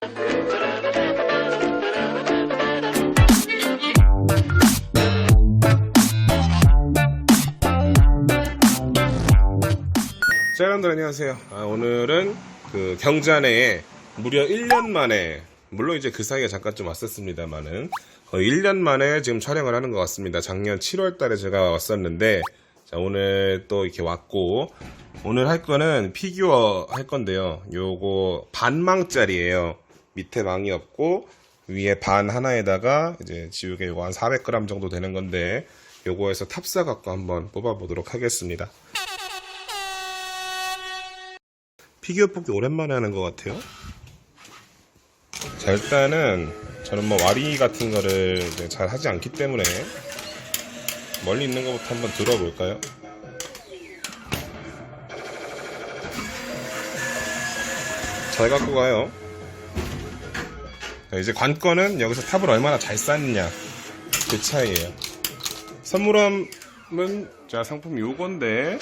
자, 여러분들 안녕하세요. 아, 오늘은 그 경자내에 무려 1년 만에, 물론 이제 그 사이에 잠깐 좀 왔었습니다만은, 거의 1년 만에 지금 촬영을 하는 것 같습니다. 작년 7월 달에 제가 왔었는데, 자, 오늘 또 이렇게 왔고, 오늘 할 거는 피규어 할 건데요. 요거 반망짜리예요. 밑에 망이 없고, 위에 반 하나에다가 이제 지우개 요거 한 400g 정도 되는 건데, 요거에서 탑사 갖고 한번 뽑아 보도록 하겠습니다. 피규어 뽑기 오랜만에 하는 것 같아요. 자, 일단은 저는 뭐 와리 같은 거를 잘 하지 않기 때문에 멀리 있는 것부터 한번 들어볼까요? 잘 갖고 가요. 자, 이제 관건은 여기서 탑을 얼마나 잘 쌓느냐 그 차이예요. 선물함은 자 상품 요건데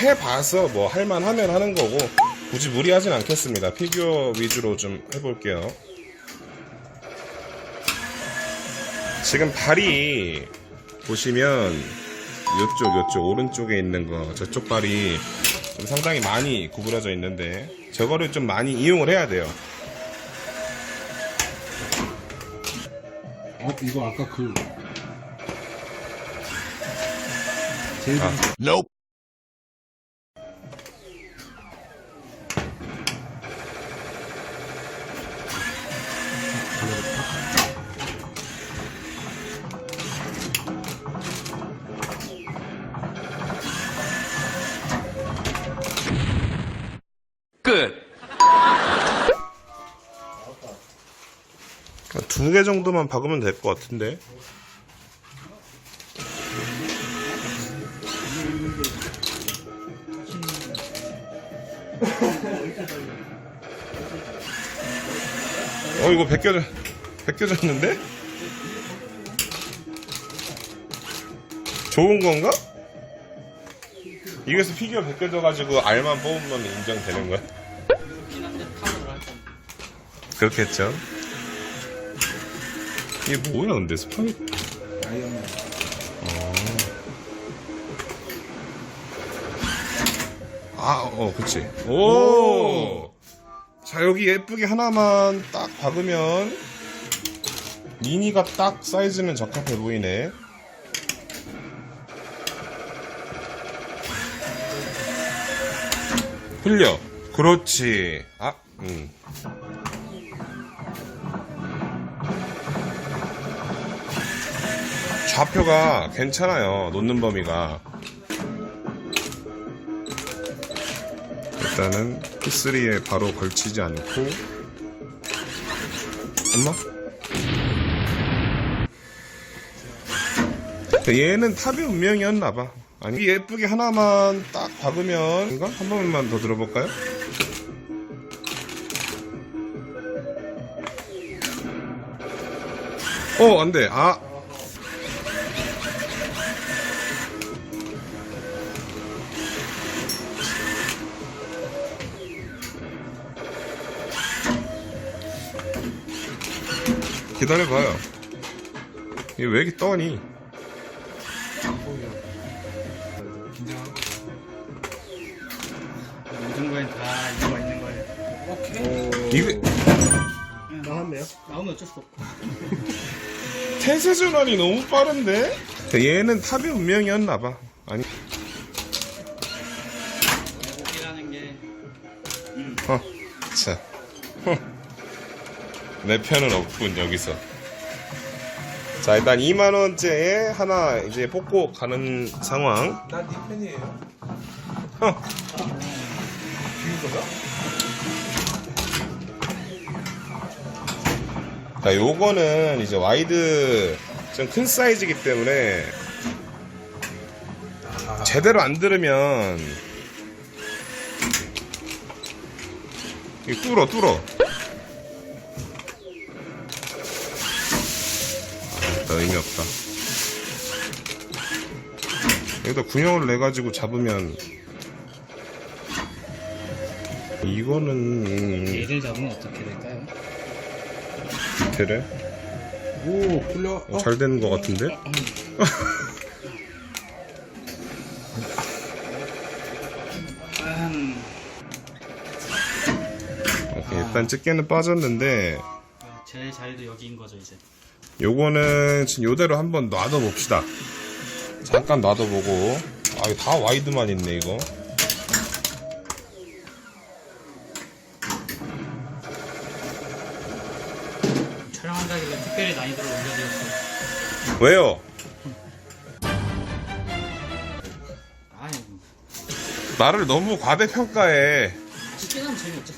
해봐서 뭐 할만하면 하는 거고 굳이 무리하진 않겠습니다. 피규어 위주로 좀 해볼게요. 지금 발이 보시면 이쪽 이쪽 오른쪽에 있는 거 저쪽 발이 좀 상당히 많이 구부러져 있는데 저거를 좀 많이 이용을 해야 돼요. 이거 아까 그. 제일 아. 끝. 두 개 정도만 박으면 될 것 같은데. 어, 이거 벗겨져, 벗겨졌는데? 좋은 건가? 이게서 피규어 벗겨져 가지고 알만 뽑으면 인정되는 거야? 그렇겠죠. 이게 뭐야 근데 스파이 아이언맨. 아, 어, 그치. 오! 자, 여기 예쁘게 하나만 딱 박으면 미니가 딱 사이즈는 적합해 보이네. 흘려. 그렇지. 아, 음. 좌표가 괜찮아요. 놓는 범위가. 일단은 P3에 바로 걸치지 않고 엄마? 얘는 탑의 운명이었나봐 아니 예쁘게 하나만 딱 박으면 이거 한 번만 더 들어볼까요? 어 안돼 아 기다려봐요 이게 왜 이렇게 떠니 긴장하고. 모든 거에 다 이유가 있는 거예요. 오케이. 이게 나왔네요. 나오면 어쩔 수 없고. 태세 전환이 너무 빠른데? 얘는 탑의 운명이었나봐. 아니, 게 어, 자. 내 편은 없군, 여기서. 자, 일단 2만원째에 하나 이제 뽑고 가는 상황. 난네 팬이에요. 어, 비우거가? 자, 요거는 이제 와이드 좀 큰 사이즈이기 때문에 제대로 안 들으면 이거 뚫어, 뚫어. 아, 의미 없다. 여기다 군형을 내가지고 잡으면 이거는 얘를 잡으면 어떻게 될까요? 그래? 오 풀려. 어, 잘 되는 것 같은데? 음, 오케이, 일단 집게는 빠졌는데 아, 제 자리도 여기인 거죠 이제. 요거는 지금 요대로 한번 놔둬 봅시다. 잠깐 놔둬 보고. 아, 이거 다 와이드만 있네, 이거. 촬영한다길래 특별히 난이도를 올려드렸어요. 왜요? 아니, 나를 너무 과대평가해. 하면 재미없죠.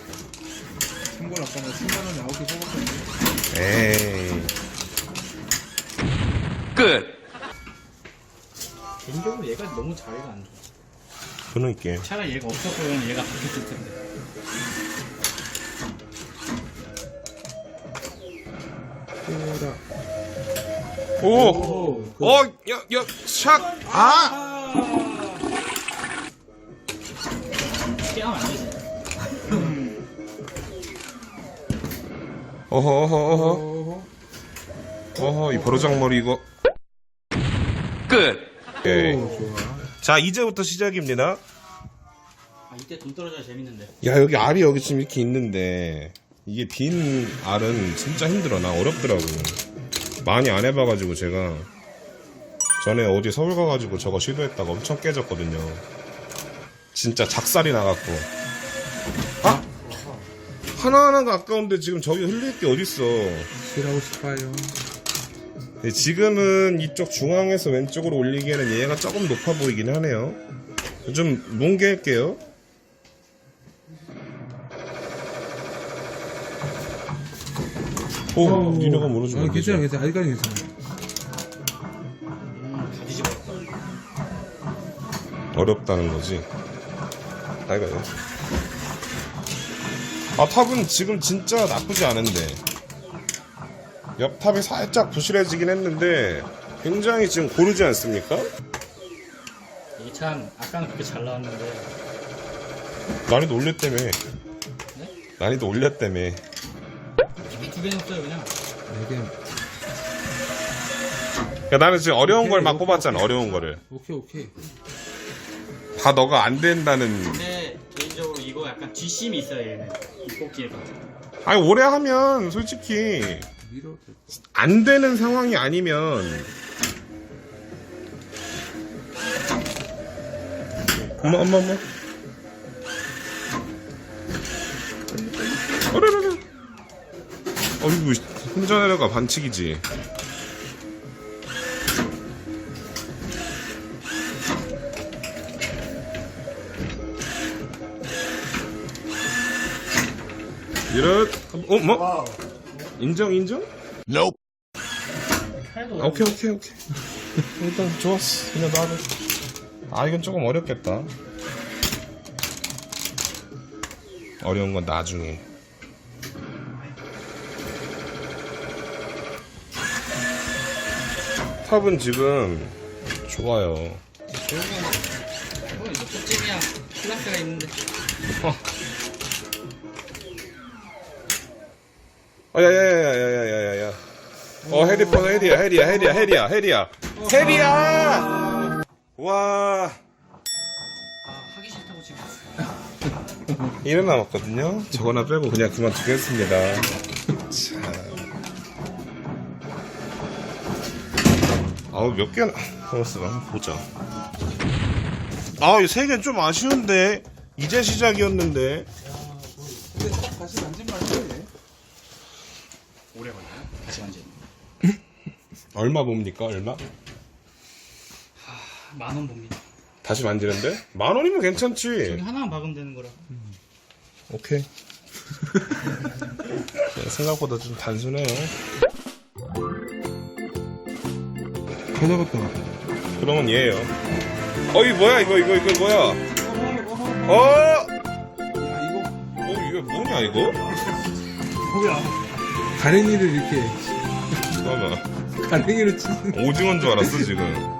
참고로 아까 나 10만 원 나오게 뽑았었는데. 에이. 끝. 개인적으로 얘가 너무 자리가 안 좋아. 그러니까. 차라리 얘가 없었으면 얘가 바뀌었을 텐데. 오! 오. 그, 어, 야, 야, 샥! 아! 하면 안 되지. 어허, 어허, 어허. 어허. 어허, 이 버르장머리 이거. 끝. 오케이. 오 좋아. 자, 이제부터 시작입니다. 아, 이때 돈 떨어져야 재밌는데. 야, 여기 알이 여기 지금 이렇게 있는데, 이게 빈 알은 진짜 힘들어. 나 어렵더라고. 많이 안 해봐가지고 제가. 전에 어디 서울 가가지고 저거 시도했다가 엄청 깨졌거든요. 진짜 작살이 나갖고. 아! 하나하나가 아까운데 지금 저기 흘릴 게 어딨어. 싫어하고 싶어요. 네, 지금은 이쪽 중앙에서 왼쪽으로 올리기에는 얘가 조금 높아 보이긴 하네요. 좀 뭉개할게요. 오, 니네가 물어주면 아, 안 괜찮아. 괜찮아. 아직까지 괜찮아. 어렵다는 거지. 아이가 아 탑은 지금 진짜 나쁘지 않은데 옆 탑이 살짝 부실해지긴 했는데 굉장히 지금 고르지 않습니까? 이게 참, 아까는 그렇게 잘 나왔는데. 난이도 올렸다며. 난이도 올렸다며. 두 개는 없어요, 그냥. 이게 야, 나는 지금 어려운 걸막 오케이, 뽑았잖아, 어려운 거를. 오케이, 오케이. 다 너가 안 된다는. 근데, 개인적으로 이거 약간 뒷심이 있어요, 얘는. 이 뽑기가. 아니, 오래 하면 솔직히. 안 되는 상황이 아니면. 엄마, 엄마, 엄마. 어르르르. 어이구, 혼자 내려가 반칙이지. 이런, 어, 뭐? 인정, 인정? 칼도 아, 오케이, 오케이, 오케이. 일단 좋았어. 그냥 놔둬. 아, 이건 조금 어렵겠다. 어려운 건 나중에. 탑은 지금 좋아요. 어, 이거 쪽집이야. 플라스가 있는데. 어, 야야야야야야야야. 어, 해리퍼, 해리야, 해리야, 해리야, 해리야, 해리야. 해리야! 와, 아, 하기 싫다고 지금. 이름 남았거든요. 저거나 빼고 그냥 그만두겠습니다. 자. 아우, 몇 개나 남았어. 한번 보자. 아우, 세 개는 좀 아쉬운데. 이제 시작이었는데 다시 만지면 안 돼. 오래 걸려요? 다시 만지. 얼마 봅니까? 얼마? 만원 봅니다. 다시 만지는데? 만 원이면 괜찮지. 여기 하나만 박으면 되는 거라. 오케이. 네, 생각보다 좀 단순해요. 다 잡았다. 그러면 얘예요. 어 이 뭐야 이거 이거 이거 뭐야? 어? 야, 이거 어 이게 뭐냐 이거? 뭐야? 가랭이를 이렇게 잠깐만. 가랭이로 치는. 오징어인 줄 알았어 지금.